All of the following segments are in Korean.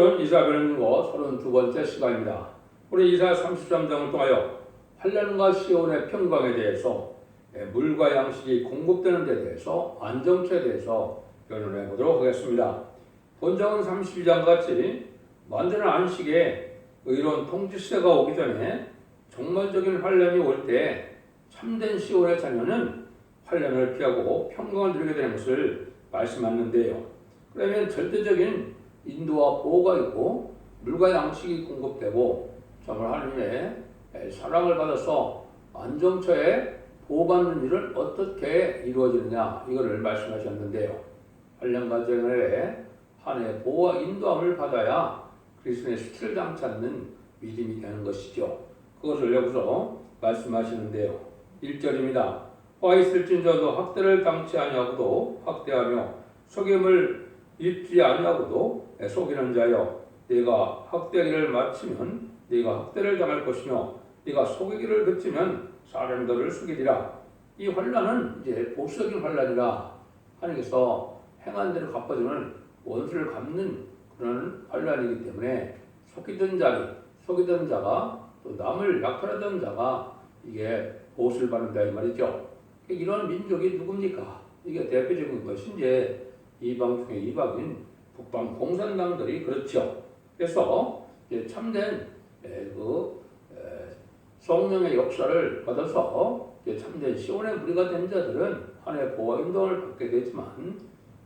오늘은 이사벨을 읽고 32번째 시간입니다. 우리 이사 33장을 통하여 환란과 시온의 평강에 대해서 예, 물과 양식이 공급되는 데 대해서 안정처에 대해서 변론해 보도록 하겠습니다. 본장은 32장 같이 완전한 안식에 의로운 통치 시대가 오기 전에 정말적인 환란이 올 때 참된 시온의 자녀는 환란을 피하고 평강을 누리게 되는 것을 말씀하는데요. 그러면 절대적인 인도와 보호가 있고 물과 양식이 공급되고 정말 하나님의 사랑을 받아서 안정처에 보호받는 일은 어떻게 이루어지느냐 이거를 말씀하셨는데요. 정월에 한해 보호와 인도함을 받아야 그리스도의 당치 않는 믿음이 되는 것이죠. 그것을 여기서 말씀하시는데요. 1절입니다. 화 있을진저도 학대를 당치 아니하고도 학대하며 속임을 입지 아니하고도 속이는 자여 네가 학대기를 마치면 네가 학대를 당할 것이며 네가 속이기를 그치면 사람들을 속이리라. 이 환란은 이제 보수적인 환란이라 하나님께서 행한 대로 갚아주는 원수를 갚는 그런 환란이기 때문에 속이던 자리, 속이던 자가 또 남을 약탈하던 자가 이게 보수를 받는다 이 말이죠. 이런 민족이 누굽니까? 이게 대표적인 것이 이제 이방 중에 이방인 북방 공산당들이 그렇죠. 그래서 참된 에, 그 에, 성령의 역사를 받아서 참된 시온의 무리가 된 자들은 하나님의 보호 인도를 받게 되지만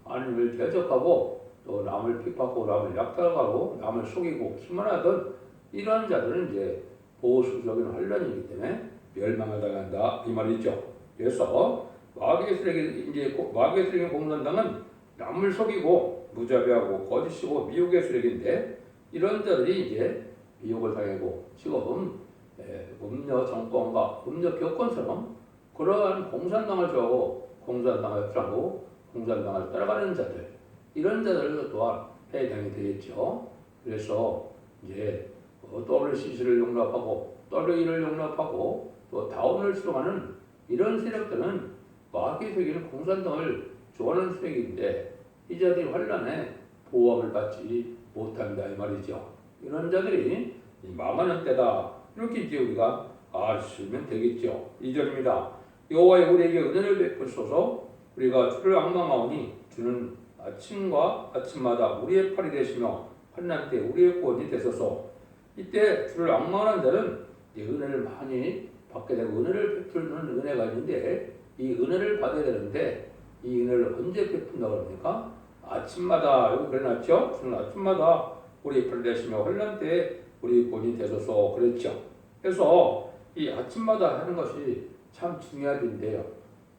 하나님을 대적하고 또 남을 핍박하고 남을 약탈하고 남을 속이고 기만하던 이러한 자들은 이제 보수적인 환란이기 때문에 멸망을 당한다 이 말이죠. 그래서 마귀의 세력이 이제 마귀의 세력의 공산당은 남을 속이고 무자비하고 거짓이고 미혹의 세력인데 이런 자들이 이제 미혹을 당하고 지금 에, 음녀 정권과 음녀 교권처럼 그러한 공산당을 좋아하고 공산당을 따라고 공산당을 따라가는 자들 이런 자들도 또한 해당이 되겠죠. 그래서 이제 어, WCC를 용납하고 WE를 용납하고 또 다운을 수용하는 이런 세력들은 마귀의 세계는 공산당을 좋아하는 세력인데 이 자들이 환란에 보호함을 받지 못한다 이 말이죠. 이런 자들이 망하는 때다 이렇게 이제 우리가 아시면 되겠죠. 2절입니다. 여호와의 우리에게 은혜를 베푸소서 우리가 주를 악망하오니 주는 아침과 아침마다 우리의 팔이 되시며 환난 때 우리의 구원이 되소서 이때 주를 악망하는 자는 은혜를 많이 받게 되고 은혜를 베풀는 은혜가 있는데 이 은혜를 받아야 되는데 이 은혜를 언제 베푼다고 그럽니까? 아침마다 여기 그래놨죠? 주는 아침마다 우리 팔 되시며 환란 때 우리 본이 되소서 그랬죠. 그래서 이 아침마다 하는 것이 참 중요한데요.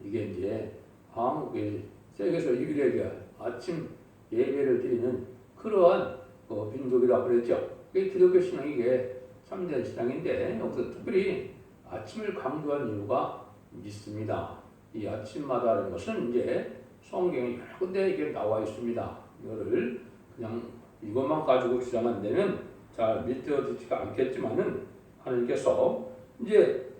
이게 이제 한국의 세계에서 유일하게 아침 예배를 드리는 그러한 어, 민족이라 그랬죠. 이 기독교 신앙 이 게 참된 신앙인데 여기서 특별히 아침을 강조한 이유가 있습니다. 이 아침마다라는 것은 이제 성경에 여러 군데 이게 나와 있습니다. 이거를 그냥 이것만 가지고 주장한다면 잘 믿어지지가 않겠지만은 하나님께서 이제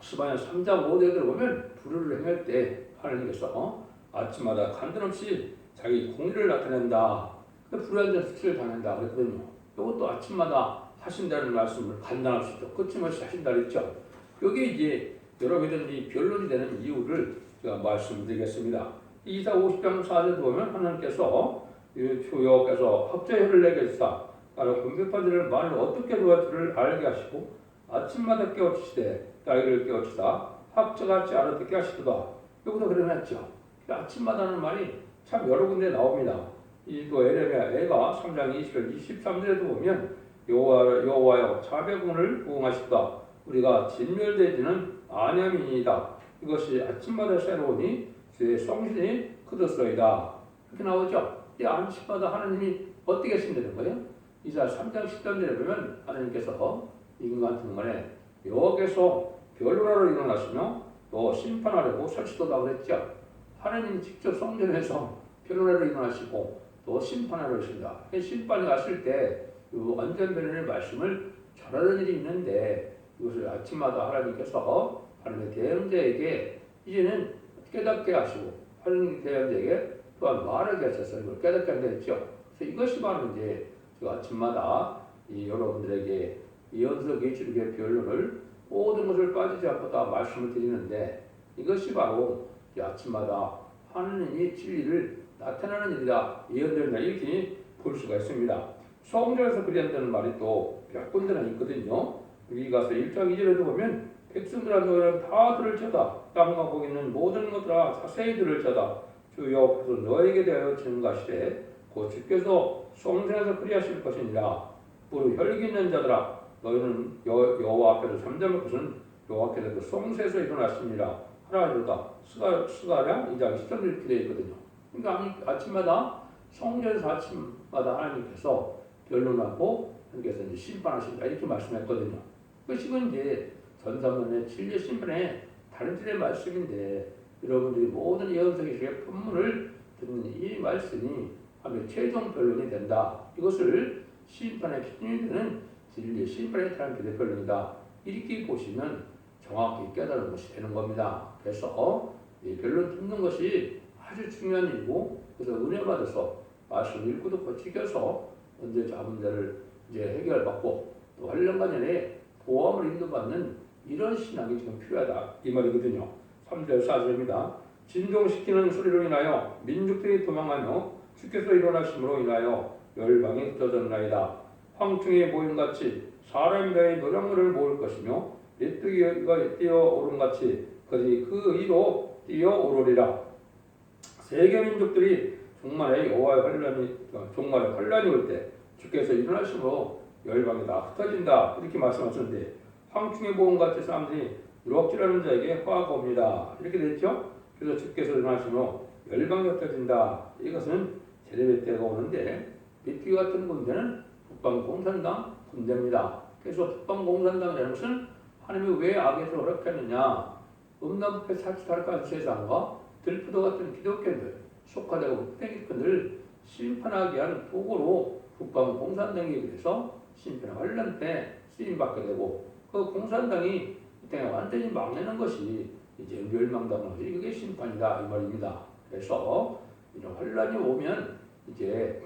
스바냐 3장 5절에 들어보면 불의를 행할 때 하나님께서 아침마다 간단없이 자기 공의를 나타낸다. 불의한 자 수치를 당한다 그랬거든요. 이것도 아침마다 하신다는 말씀을 간단할 수 있죠. 끝임없이 하신다 그랬죠. 여기 이제 여러분들이 변론이 되는 이유를 제가 말씀드리겠습니다. 이사 50장 4절 보면 하나님께서 주여께서 합자혈을 내게 주사 나를 자를 만일 어떻게 도와줄을 알게 하시고 아침마다 깨우치시되 딸기를 깨우치다 합자같이 알아듣게 하시도다 여기서 그래놨죠. 아침마다는 말이 참 여러 군데 나옵니다. 이또 에레미야 애가 3장 20절 23절에도 보면 여호와 여호와여 자배군을 부응하시다 우리가 진멸되지는 아념이니다 이것이 아침마다 새로우니 주의 성신이 크더스로이다 이렇게 나오죠. 이 아침마다 하나님이 어떻게 하신다는 거예요? 이사 3장 10절에 보면 하나님께서 인간 중간에 여호와께서 변론하러 일어나시며 또 심판하려고 설치도다 그랬죠. 하나님이 직접 성전에서 변론하러 일어나시고 또 심판하러 오신다. 심판이 왔을 때 완전 변론의 말씀을 전하는 일이 있는데 이것을 아침마다 하나님께서 하나님의 대형자에게 이제는 깨닫게 하시고 하나님 대형자에게 또한 말하게 하셔서 이걸 깨닫게 한다 했죠. 그래서 이것이 바로 이제 제가 아침마다 이 여러분들에게 이 연석의 지르의 변론을 모든 것을 빠지지 않고 다 말씀을 드리는데 이것이 바로 이 아침마다 하느님이 진리를 나타나는 일이다. 예언된다. 이렇게 볼 수가 있습니다. 성경에서 그리한다는 말이 또 몇 군데나 있거든요. 여기 가서 1장 2절에도 보면 너희는 다 들을 자다. 땅과 거기 있는 모든 것들아 자세히 들을 자다. 주 여호와께서 너에게 대하여 증가시되 곧 주께서 성전에서 그리하실 것이니라. 무릇 혈기 있는 자들아 너희는 여, 여호와 앞에서 잠잠할 것은 여호와께서 그 성소에서 일어나십니다. 하나님과 스가 스가랴 2장 10절 이렇게 되어 있거든요. 그러니까 아침마다 성전에서 아침마다 하나님께서 변론하고 하나님께서 이제 심판하신다 이렇게 말씀했거든요. 그 지금 이제 전사문의 진리 심판의 틀의 말씀인데 여러분들이 모든 예언서기의 본문을 듣는 이 말씀이 하면 최종 변론이 된다. 이것을 심판의 기준이 되는 진리의 심판에 대한 기대 변론이다. 이렇게 보시면 정확히 깨달은 것이 되는 겁니다. 그래서 이 변론 듣는 것이 아주 중요한 일이고 그래서 은혜 받아서 말씀 읽고도 고치켜서 언제 잡은 데를 이제 해결받고 또 활력관연에 보험을 인도받는 이런 신앙이 지금 필요하다 이 말이거든요. 3절 4절입니다. 진동시키는 소리로 인하여 민족들이 도망하며 주께서 일어나심으로 인하여 열방이 흩어졌나이다. 황충의 모임같이 사람이 다의 노량물을 모을 것이며 메뚜기가 뛰어오름같이 그들이 그 위로 뛰어오르리라. 세계 민족들이 종말에 여호와의 환란이 종말에 환란이 올 때 주께서 일어나심으로 열방이 다 흩어진다 이렇게 말씀하셨는데 황충의 보험 같이 사람들이 유혹질하는 자에게 화가 옵니다 이렇게 됐죠. 그래서 주께서 일어나심으로 열방이 흩어진다 이것은 제레베 때가 오는데 미끼 같은 군대는 북방 공산당 군대입니다. 그래서 북방 공산당이라는 것은 하나님이 왜 악에서 허락했느냐 음란부패 사치타락한 세상과 들프도 같은 기독교들 속화되고 흑백이꾼을 심판하기 위한 도구로 북방 공산당에 그래서 심판 환란 때 쓰임받게 되고 그 공산당이 이 땅에 완전히 망내는 것이 이제 멸망당하는 것이 그게 심판이다 이 말입니다. 그래서 이런 환란이 오면 이제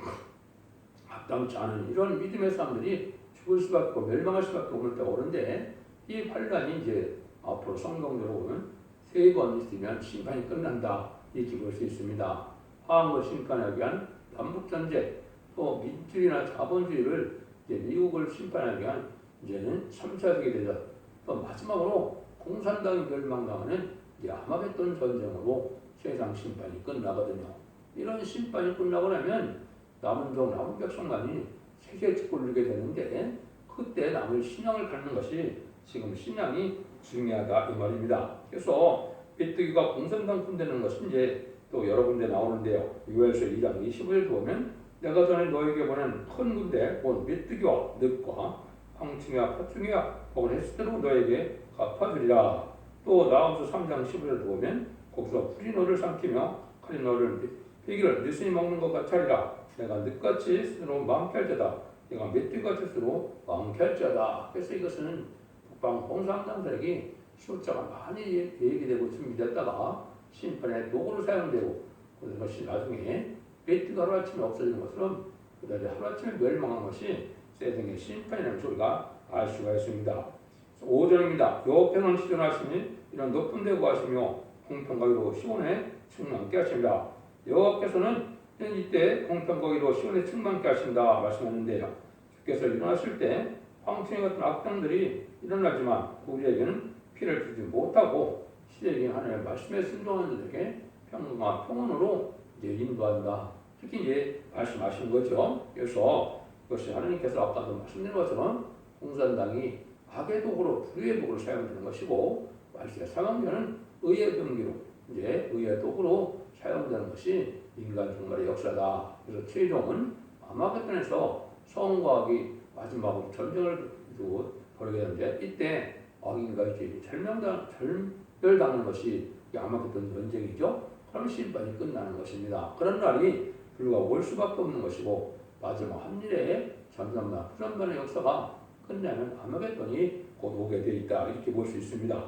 합당치 않은 이런 믿음의 사람들이 죽을 수밖에 없고 멸망할 수밖에 없을 때가 오는데 이 환란이 이제 앞으로 성경대로 보면 세 번 있으면 심판이 끝난다 이렇게 볼 수 있습니다. 화학을 심판하기 위한 남북전쟁 또 민주주의나 자본주의를 이제 미국을 심판하기 위한 이제는 3차 세계대전 또 마지막으로 공산당이 멸망당하는 이제 아마겟돈 전쟁으로 세상 심판이 끝나거든요. 이런 심판이 끝나고 나면 남은 종 남은 백성만이 세계 축구를 누게 되는데 그때 남을 신앙을 갖는 것이 지금 신앙이 중요하다 이 말입니다. 그래서 메뚜기가 공산당 군대는 것이 이제 또 여러 군데 나오는데요. 유엘서 2장 25절 보면 내가 전에 너에게 보낸 큰 군대 곧 메뚜기와 늑과 황충이와 파충이와 혹은 헬스대로 너에게 갚아주리라. 또 나움서 3장 15절 보면 거기서 풀이 너를 삼키며 칼이 너를 피기를 느슨이 먹는 것 같이 하리라. 내가 늑같이 스스로 망할 자다. 내가 메뚜기같이 스스로 망할 자다. 그래서 이것은 북방 공산당들에게 숫자가 많이 얘기되고 준비됐다가 심판의 도구로 사용되고 그것이 나중에 메뚜기가 하루아침에 없어지는 것처럼 그다음에 하루아침에 멸망한 것이 세상의 심판이라는 소리가 알 수가 있습니다. 5절입니다. 여호평은 시전하시니 이런 높은 데 구하시며 공평하기로 시온에 충만케 하십니다. 여호와께서는 이때 공평하기로 시온에 충만케 하신다 말씀하는데요. 주께서 일어나실 때 황충이 같은 악당들이 일어나지만 우리에게는 피를 주지 못하고 시대적인 하나님의 말씀에 순종하는 자들에게 평화 평온으로 이제 인도한다. 특히 이제 말씀하신 거죠. 그래서 그것이 하나님께서 아까도 말씀드린 것처럼 공산당이 악의 도구로 불의의 도구로 사용되는 것이고 말씀의 상황되는 의의 병기로 이제 의의 도구로 사용되는 것이 인간 종말의 역사다. 그래서 최종은 아마겟돈에서 성과학이 마지막으로 전쟁을 두고 벌이게 되는데 이때 악인과 이제 절명당 절멸당하는 것이 아마겟돈 전쟁이죠. 그럼 심판이 끝나는 것입니다. 그런 날이 불과 올 수밖에 없는 것이고 마지막 한일의 전산만 후전반의 역사가 끝나면 아마겟돈이 곧 오게 되어 있다 이렇게 볼 수 있습니다.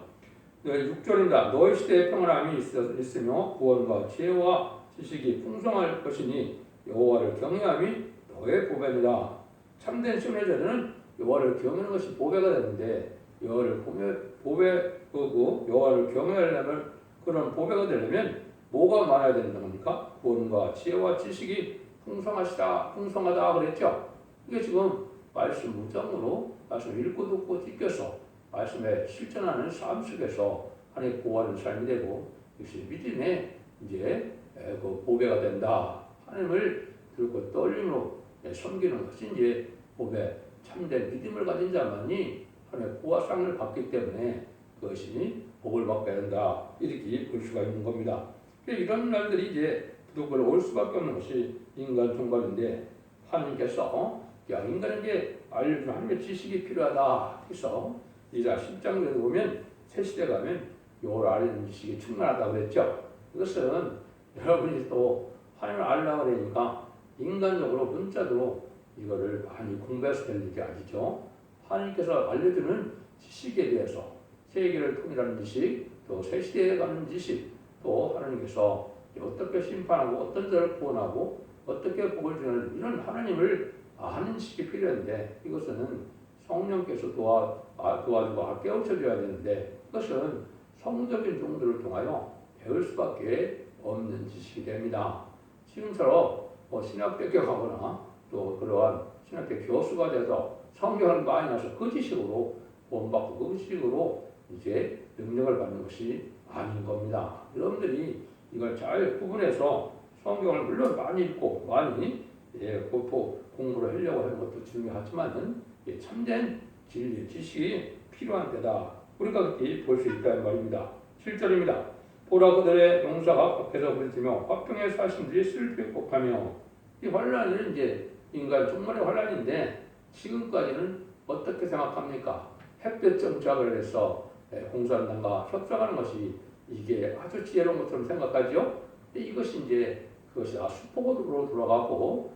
네, 6절입니다. 너희 시대에 평안함이 있으며 구원과 지혜와 지식이 풍성할 것이니 여호와를 경외함이 너의 보배니라. 참된 순회자들은 여호와를 경외하는 것이 보배가 되는데 여호와를 보배 보배고 여호와를 경외하려면 그런 보배가 되려면 뭐가 많아야 되는 겁니까? 구원과 지혜와 지식이 풍성하시다 풍성하다 그랬죠. 이게 지금 말씀 무장으로 말씀 읽고 듣고 지켜서 말씀에 실천하는 삶 속에서 하나님 구하는 삶이 되고 역시 믿음의 이제 에, 그 보배가 된다. 하나님을 들고 떨림으로 예, 섬기는 것이 이제 보배 참된 믿음을 가진 자만이 하나님의 구하상을 받기 때문에 그것이 복을 받게 된다. 이렇게 볼 수가 있는 겁니다. 이런 날들이 이제 부득을 올 수밖에 없는 것이 인간 종말인데 하나님께서 야 인간에게 알려준 하나님의 지식이 필요하다 해서 이자 10장에 보면 새 시대 가면 요걸 알려는 지식이 충만하다고 그랬죠. 이것은 여러분이 또 하나님을 알려고 그러니까 인간적으로 문자로 이거를 많이 공부해서 될 일이 아니죠. 하나님께서 알려주는 지식에 대해서 세계를 통일하는 지식, 또 새 시대에 가는 지식, 또 하나님께서 어떻게 심판하고 어떤 자를 구원하고 어떻게 복을 주는 이런 하나님을 아는 지식이 필요한데 이것은 성령께서 도와 아, 도와주고 깨우쳐줘야 되는데 그것은 성적인 종들을 통하여 배울 수밖에 없는 지식이 됩니다. 지금처럼 뭐 신학대 교하거나 또 그러한 신학대 교수가 돼서 성경을 많이 나서 그 지식으로 본받고 그 지식으로 이제 능력을 받는 것이 아닌 겁니다. 여러분들이 이걸 잘 구분해서 성경을 물론 많이 읽고 많이 예, 공부, 공부를 하려고 하는 것도 중요하지만은 예, 참된 진리, 지식이 필요한 때다. 우리가 그렇게 볼 수 있다는 말입니다. 7절입니다. 보라 그들의 용사가 밖에서 부르짖며 화평의 사신들이 슬피 곡하며 이 환란은 이제 인간 종말의 환란인데 지금까지는 어떻게 생각합니까? 햇볕 정착을 해서 예, 공산당과 협상하는 것이 이게 아주 지혜로운 것처럼 생각하죠. 이것이 이제 그것이 아, 수포고로 돌아가고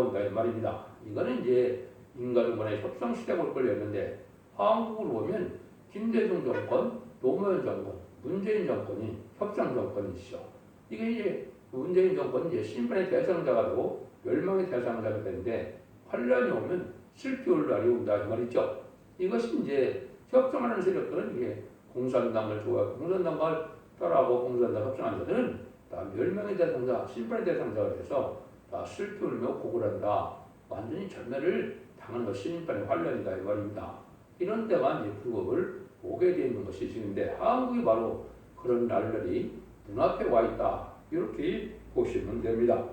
온다 이 말입니다. 이거는 이제 인간간의 협상 시대가 올 걸렸는데 한국으로 보면 김대중 정권, 노무현 정권, 문재인 정권이 협상 정권이시죠. 이게 이제 문재인 정권이 이제 신분의 대상자가 되고 멸망의 대상자가 되는데 환란이 오면 슬피 올 날이 온다 이 말이죠. 이것이 이제 협상하는 세력들은 이게 공산당을 좋아하고 공산당을 따라하고 공산당 협상하는 자들은 다 멸망의 대상자, 신분의 대상자가 돼서 다 슬피 울며 고글한다. 완전히 전멸을 당하는 것이 신분의 환란이다 이 말입니다. 이런 데가 이제 불법을 오게 되어 있는 것이 지금인데 한국이 바로 그런 날들이 눈앞에 와 있다. 이렇게 보시면 됩니다.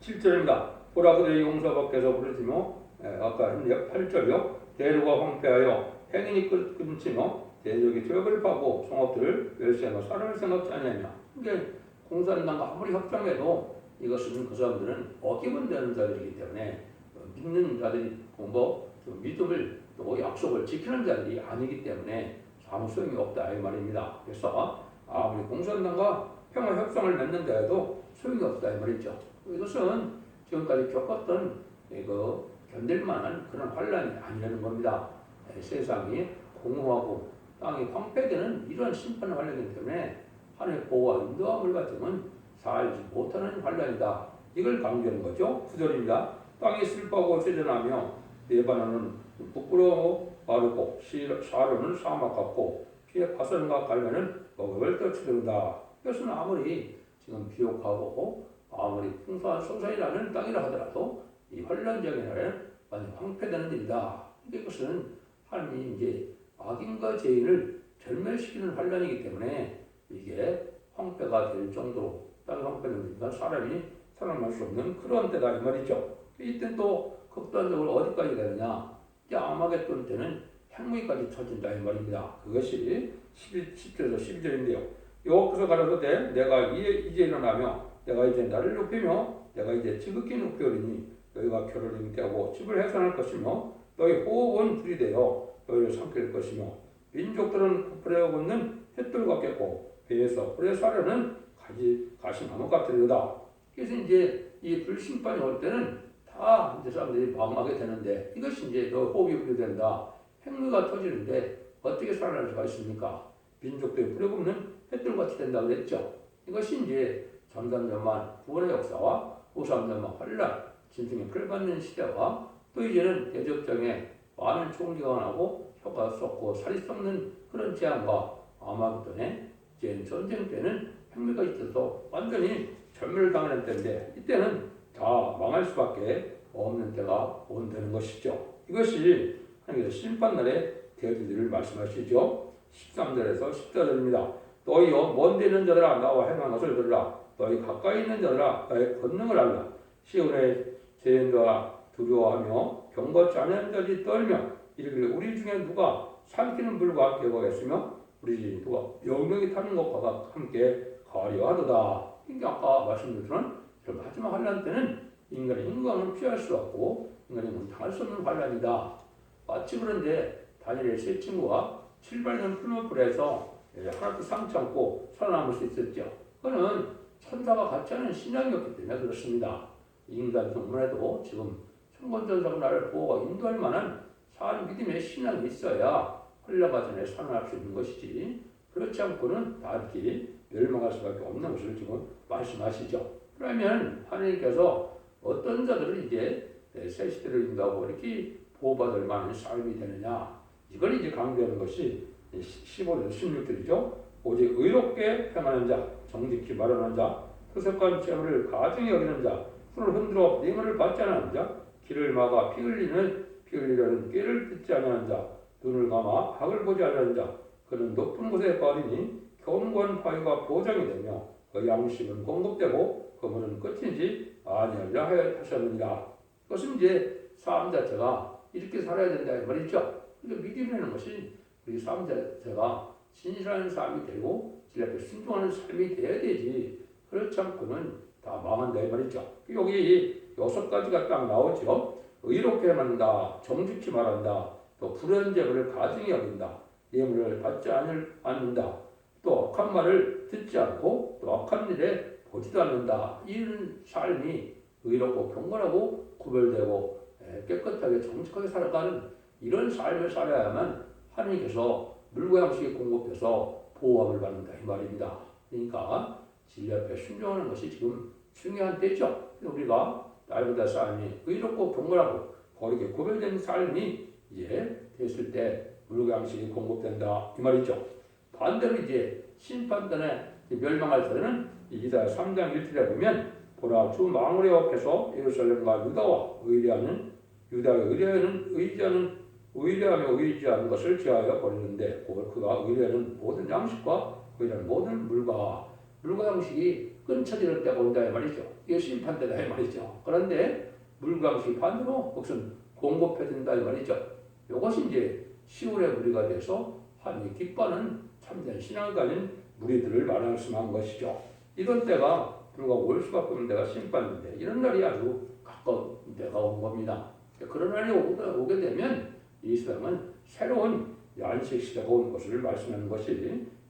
7절입니다. 보라 그들의 용사 밖에서 부르짖며 예, 아까 8절이요. 대로가 황폐하여 행인이 끊- 끊치며 대적이 퇴역을 파고 성업들을 멸시하며 사람을 생각지 아니하냐. 이게 공산당과 아무리 협상해도 이것은 그 사람들은 어기면 되는 자들이기 때문에 믿는 자들이 그 믿음을 또 약속을 지키는 자들이 아니기 때문에 아무 소용이 없다 이 말입니다. 그래서 아무리 공산당과 평화 협상을 맺는다 해도 소용이 없다 이 말이죠. 이것은 지금까지 겪었던 이거 견딜 만한 그런 환란이 아니라는 겁니다. 예, 세상이 공허하고 땅이 황폐되는 이러한 심판의 환란이기 때문에 하나님의 보호와 인도함을 받으면 살지 못하는 환란이다. 이걸 강조하는 거죠. 구절입니다. 땅이 슬퍼하고 쇠전하며 레바논은 부끄러워 마르고 사료는 사막 같고 피의 파선과 갈매는 먹을 떨치는다. 이것은 아무리 지금 비옥하고 아무리 풍성한 소산이라는 땅이라 하더라도 이 환란적인 날에는 완전 황폐되는 일이다. 이것은 하나님이 이제 악인과 죄인을 절멸시키는 환란이기 때문에 이게 황폐가 될 정도로 땅이 황폐되니까 사람이 살아날 수 없는 그런 때다 이 말이죠. 이때 또 극단적으로 어디까지 가느냐? 이제 아마겟돈 때는 핵무기까지 터진다 이 말입니다. 그것이 11, 10절에서 12절인데요. 여호와께서 가라사대 내가 이제, 이제 일어나며 내가 이제 나를 높이며 내가 이제 지극히 높이오리니 너희가 결을 잉태하고 집을 해산할 것이며 너희 호흡은 불이 되어 너희를 삼킬 것이며 민족들은 부풀어 걷는 햇돌 같겠고 배에서 불에 사려는 가지 가시나무 같으리로다. 그래서 이제 이 불심판이 올 때는 다 이제 사람들이 방황하게 되는데 이것이 이제 너 호흡이 불이 된다. 핵무가 터지는데 어떻게 살아날 수가 있습니까? 민족들이 불에 굽는 햇돌 같이 된다 그랬죠. 이것이 이제 전담전만 구원의 역사와 후삼전만 환란 진승에 풀받는 시대와 또 이제는 대적장에 많은 총기가 나고 혀가 썩고 살이 썩는 그런 재앙과 아마겟돈에 이제 전쟁 때는 혁명가 있어서 완전히 전멸을 당하는 때인데 이때는 다 망할 수밖에 없는 때가 온다는 것이죠. 이것이 하나님께서 심판날에 되어지기를 말씀하시죠. 13절에서 14절입니다. 너희여 먼데 있는 자들아 나와 행한 것을 들으라. 너희 가까이 있는 자들아 나의 권능을 알라. 시온의 제인과 두려워하며 않은 자들이 떨며 이르기를 우리 중에 누가 삼키는 불과 계곡했으며 우리 중에 누가 명령이 타는 것과 함께 가려 하도다. 그러니까 아까 말씀드렸지만 이런 마지막 환란 때는 인간의 인간을 피할 수 없고 인간이 당할 수 없는 환란이다. 마치 그런데 다니엘의 세 친구가 700년 풀무불에서 하나도 상치 않고 살아남을 수 있었죠. 그거는 천사가 같이 하는 신앙이었기 때문에 그렇습니다. 인간 동문에도 지금 천권전사가 나를 보호가 인도할 만한 산 믿음의 신앙이 있어야 헐려가 전에 살아날 수 있는 것이지 그렇지 않고는 다 이렇게 멸망할 수밖에 없는 것을 지금 말씀하시죠. 그러면 하나님께서 어떤 자들을 이제 새 시대를 인도하고 이렇게 보호받을 만한 삶이 되느냐 이걸 이제 강조하는 것이 15절 16절이죠. 오직 의롭게 행하는 자, 정직히 말하는 자, 토색한 재물을 가정히 여기는 자, 손을 흔들어 맹을 받지 않는 자, 길을 막아 피 흘리는 피 흘리려는 꾀를 듣지 자, 눈을 감아 악을 보지 자, 그는 높은 곳에 거리니 견고한 바위가 보장이 되며 그 양식은 공급되고 그물은 끝이지 아니하려 하셨느니라. 그것은 이제 삶 자체가 이렇게 살아야 된다 이 말이죠. 그러니까 믿음이라는 것이 우리 삶 자체가 신실한 삶이 되고 질 앞에 순종하는 삶이 돼야 되지. 그렇지 않고는 다 망한다 이 말이죠. 여기 여섯 가지가 딱 나오죠. 의롭게 만다, 정직히 말한다, 또 불의한 재물을 가증히 여긴다, 예물을 받지 않을, 않는다, 또 악한 말을 듣지 않고 또 악한 일에 보지도 않는다. 이런 삶이 의롭고 경건하고 구별되고 에, 깨끗하게 정직하게 살아가는 이런 삶을 살아야만 하나님께서 물과 양식이 공급돼서 보호함을 받는다 이 말입니다. 그러니까 진리 앞에 순종하는 것이 지금 중요한 때죠. 우리가 날보다 삶이 의롭고 경건하고 거룩에 구별된 삶이 이제 됐을 때 물과 양식이 공급된다 이 말이죠. 반대로 이제 심판단에 멸망할 때는 이사야 3장 1절에 보면 보라 주 망울의 앞에서 예루살렘과 유다와 의리하는 유다의 의리하는 의지하는 의리하며 의지 않는 것을 제하여 버리는데 그가 의리하는 모든 양식과 의리하는 모든 물과 물과 양식이 끊쳐지는 때가 온다 이 말이죠. 때다 이 말이죠. 그런데 물과 양식이 반대로 그것은 공급해진다 이 말이죠. 이것이 이제 시온의 무리가 돼서 하나님 기뻐하는 참된 신앙을 가진 무리들을 말씀한 것이죠. 이런 때가 불과 올 수밖에 없는 때가 심판인데 이런 날이 아주 가까운 때가 온 겁니다. 그런 날이 오게 되면 이 세상은 새로운 안식 시대가 온 것을 말씀하는 것이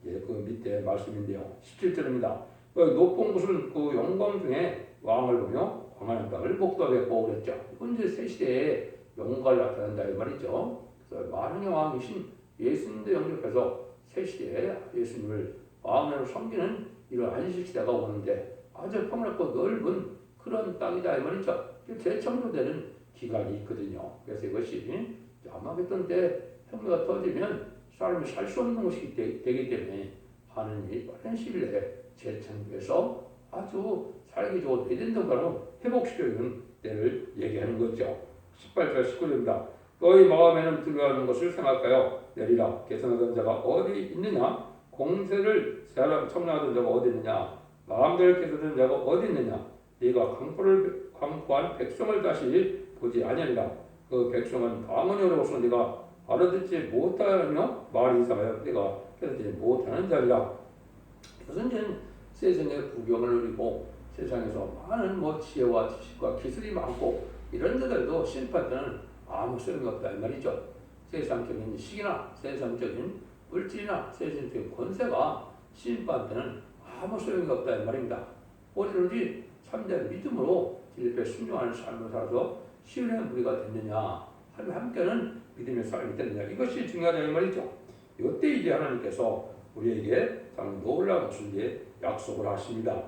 예, 그 밑에 말씀인데요. 17절입니다. 그 높은 곳은 그 영광 중에 왕을 보며 광활한 땅을 목도하겠고 그랬죠. 이제 새 시대에 영광을 나타낸다 이 말이죠. 그래서 만왕의 왕이신 예수님도 영접해서 새 시대에 예수님을 왕으로 섬기는 이런 안식 시대가 오는데 아주 평화롭고 넓은 그런 땅이다 이 말이죠. 재창조되는 기간이 있거든요. 그래서 이것이 아마겟돈 때 혁명가 터지면 사람이 살 수 없는 것이 되, 기 때문에 하느님이 빠른 시일 내에 재창조해서 아주 살기 좋은 에덴동가로 회복시켜주는 때를 얘기하는 거죠. 18절 19절입니다. 너희 마음에는 들어가는 것을 생각하여 내리라. 계산하던 자가 어디 있느냐? 공세를 사람 청량하던 자가 어디 있느냐? 마음대로 계산하던 자가 어디 있느냐? 네가 강포를 강포한 백성을 다시 보지 아니하리라. 그 백성은 방언이 어려워서 네가 알아듣지 못하며 말이 이상하여 네가 깨닫지 못하는 자리라. 이것은 세상의 구경을 누리고 세상에서 많은 뭐 지혜와 지식과 기술이 많고 이런 자들도 심판 때는 아무 소용이 없다 이 말이죠. 세상적인 식이나 세상적인 물질이나 세상적인 권세가 심판 때는 아무 소용이 없다 이 말입니다. 오로지 참된 믿음으로 진리에 순종하는 삶을 살아서 시온의 무리가 됐느냐 하루 함께는 믿음의 삶이 됐느냐 이것이 중요하다 이 말이죠. 이때 이제 하나님께서 우리에게 참 놀라운 이제 약속을 하십니다.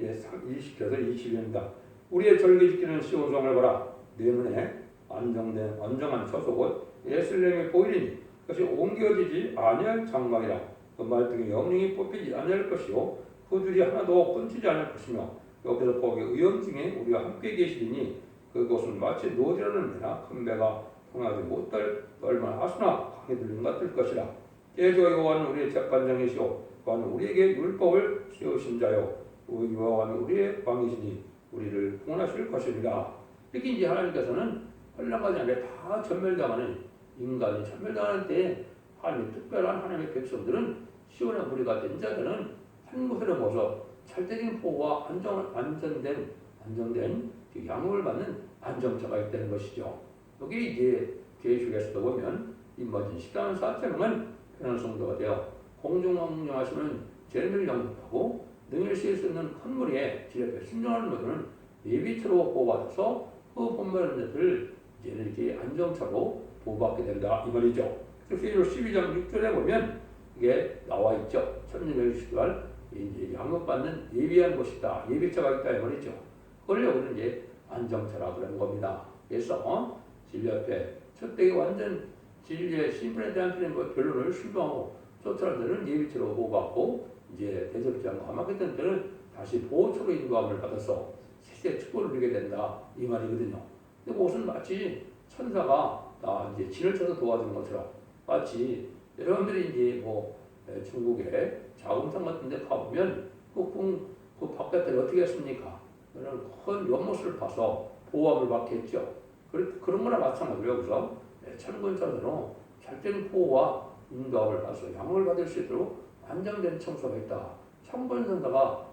예, 20절에서 20절입니다. 우리의 절기 지키는 시온성을 보라 내 눈에 안정된 안정한 처소곧 예술렘이 보이리니 그것이 옮겨지지 아니할 장막이라 그 말등에 영령이 뽑히지 아니할 것이요 그들이 하나도 끊치지 않을 것이며 여기서 거기 의원 중에 우리가 함께 계시리니 그곳은 마치 노지라는 배나 큰 배가 통하지 못할 얼마나 하수나 강에 들린 것 같을 것이라. 예저 여호와는 우리의 재판장이시오. 여호와는 우리에게 율법을 세우신 자요. 여호와는 우리의 왕이시니 우리를 구원하실 것입니다. 이렇게 이제 하나님께서는 헐랑가지 안에 다 전멸당하는 인간이 전멸당하는 때 하나님의 특별한 하나님의 백성들은 시온의 무리가 된 자들은 한 곳으로 모서 절대적인 보호와 안정, 안전된 안정된 그 양육을 받는 안정처가 있다는 것이죠. 여기 이제 계시록에서도 보면 임머진 식당은 사체명은 편한 성도가 되어 공중왕령하시는 죄를 영접하고 능일 쓰일 수 있는 큰 무리에 지뢰에 순종하는 모두는 예비처로 보호받아서 그 본문의 자들을 이제는 이렇게 안정처로 보호받게 된다 이 말이죠. 그래서 히브리 12장 6절에 보면 이게 나와 있죠. 천년명식을 이제 양육받는 예비한 곳이다. 예비처가 있다 이 말이죠. 그걸 우리는 이제 안정처라 그런 겁니다. 그래서 어? 진리 앞에 첫대기 완전 진리의 신분에 대한 뭐 결론을 또 사람들은 예비처로 보호받고 이제 함하겠던 때는 다시 보호처로 인도함을 받아서 세세 축복을 누리게 된다 이 말이거든요. 근데 그것은 마치 천사가 나 이제 진을 쳐서 도와주는 것처럼 마치 여러분들이 이제 뭐 에, 중국의 자금성 같은 데 가보면 그, 궁, 그 바깥에 어떻게 했습니까? 그런 큰 연못을 봐서 보호함을 받겠죠. 그, 그런 거나 마찬가지로 여기서 천군천으로 절대적 보호와 인도함을 받아서 양을 받을 수 있도록 안정된 청소가 있다. 천군천사가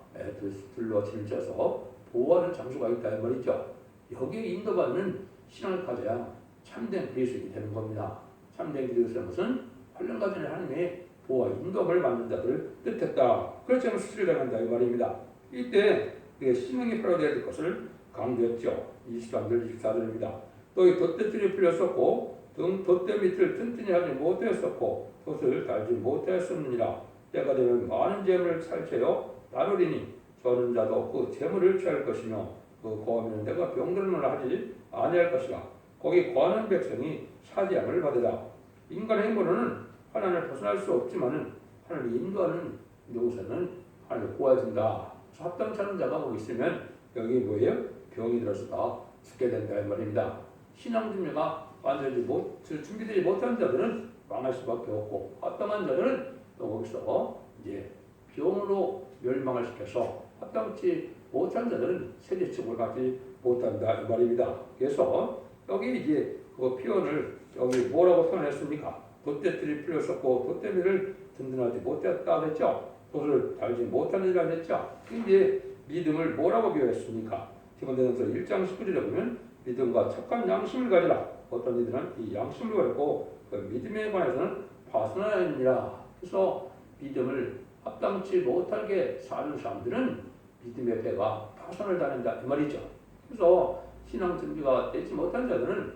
둘러 질져서 보호하는 장소가 있다 이 말이죠. 여기에 인도받는 신앙을 가져야 참된 그리스도인이 되는 겁니다. 참된 그리스도는 것은 전에 하나님의 보호와 인도함을 받는 자들을 뜻했다. 그렇지 않으면 수술을 당한다 이 말입니다. 이때 신명이 풀어야 될 것을 강조했죠. 23절 24절입니다. 또이 돛대줄이 풀렸었고 등 돛대 밑을 튼튼히 하지 못하였었고 돛을 달지 못하였었느니라. 때가 되면 많은 재물을 살채어 나누리니 저는 자도 그 재물을 취할 것이며 그 거하면 내가 병들음을 하지 아니할 것이라. 거기 거하는 백성이 사지함을 받으라. 인간의 행보로는 하나님을 벗어날 수 없지만은 하나님을 인도하는 용서는 하나님을 구해준다. 합당 차는 자가 거기 있으면 여기 뭐예요? 병이 들어서 다 죽게 된다 이 말입니다. 신앙 준비가 완전히 못 준비되지 못한 자들은 망할 수밖에 없고 합당한 자들은 또 거기서 이제 병으로 멸망을 시켜서 합당치 못한 자들은 세대 축을 갖지 못한다 이 말입니다. 그래서 여기 이제 그 표현을 여기 뭐라고 표현했습니까? 돛대들이 풀렸었고 돛대미를 든든하지 못했다 그랬죠. 돛을 달지 못하느라 했죠. 이제 믿음을 뭐라고 비유했습니까? 디모데전서 1장 19절에 보면 믿음과 착한 양심을 가지라. 어떤 이들은 이 양심을 가지고 그 믿음에 관해서는 파선하느니라. 그래서 믿음을 합당치 못하게 사는 사람들은 믿음의 배가 파선을 다닌다 이 말이죠. 그래서 신앙 준비가 되지 못한 자들은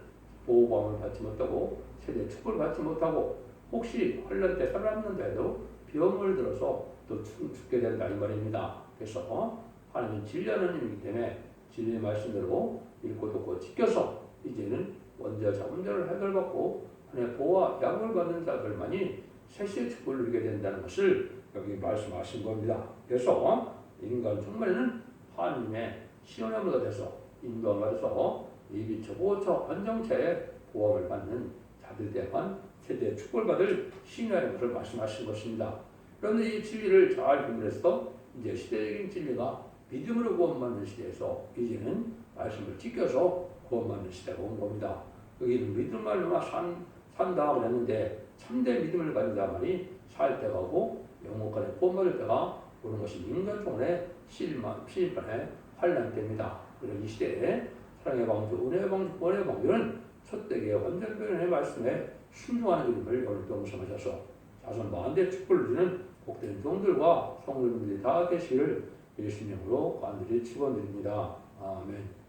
보호감을 받지 못하고 세대 축복을 받지 못하고 혹시 환란 때 해도 병을 들어서 또 죽게 된다 이 말입니다. 그래서 하나님은 진리하는 님이기 때문에 진리의 말씀대로 읽고 듣고 지켜서 이제는 원자 자문자를 해결받고 하나님의 보호와 양을 받는 자들만이 세시의 축복을 누리게 된다는 것을 여기 말씀하신 겁니다. 그래서 인간 정말에는 하나님의 시원함을 돼서 인도함을 받아서 이비처 보호처 안정체의 보험을 받는 자들 대한 세대 축복을 받을 신뢰하는 것을 말씀하신 것입니다. 그런데 이 진리를 잘 분별해서 이제 시대적인 진리가 믿음으로 구원받는 시대에서 이제는 말씀을 지켜서 구원받는 시대가 온 겁니다. 여기는 믿음말로만 산, 산다 그랬는데 참된 믿음을 가진 자만이 살 때가 오고 영혼간에 구원받을 때가 오는 것이 인간 총원의 실만, 실판의 환란 때입니다. 그래서 이 시대에 사랑의 방주, 은혜의 방주, 구원의 방주는 첫대기의 완전 변의 말씀에 순종하는 이름을 오늘 동성하셔서 자손 만대 축복을 주는 복된 종들과 성도님들이 다 되시기를 예수님으로 간절히 축원드립니다. 아멘.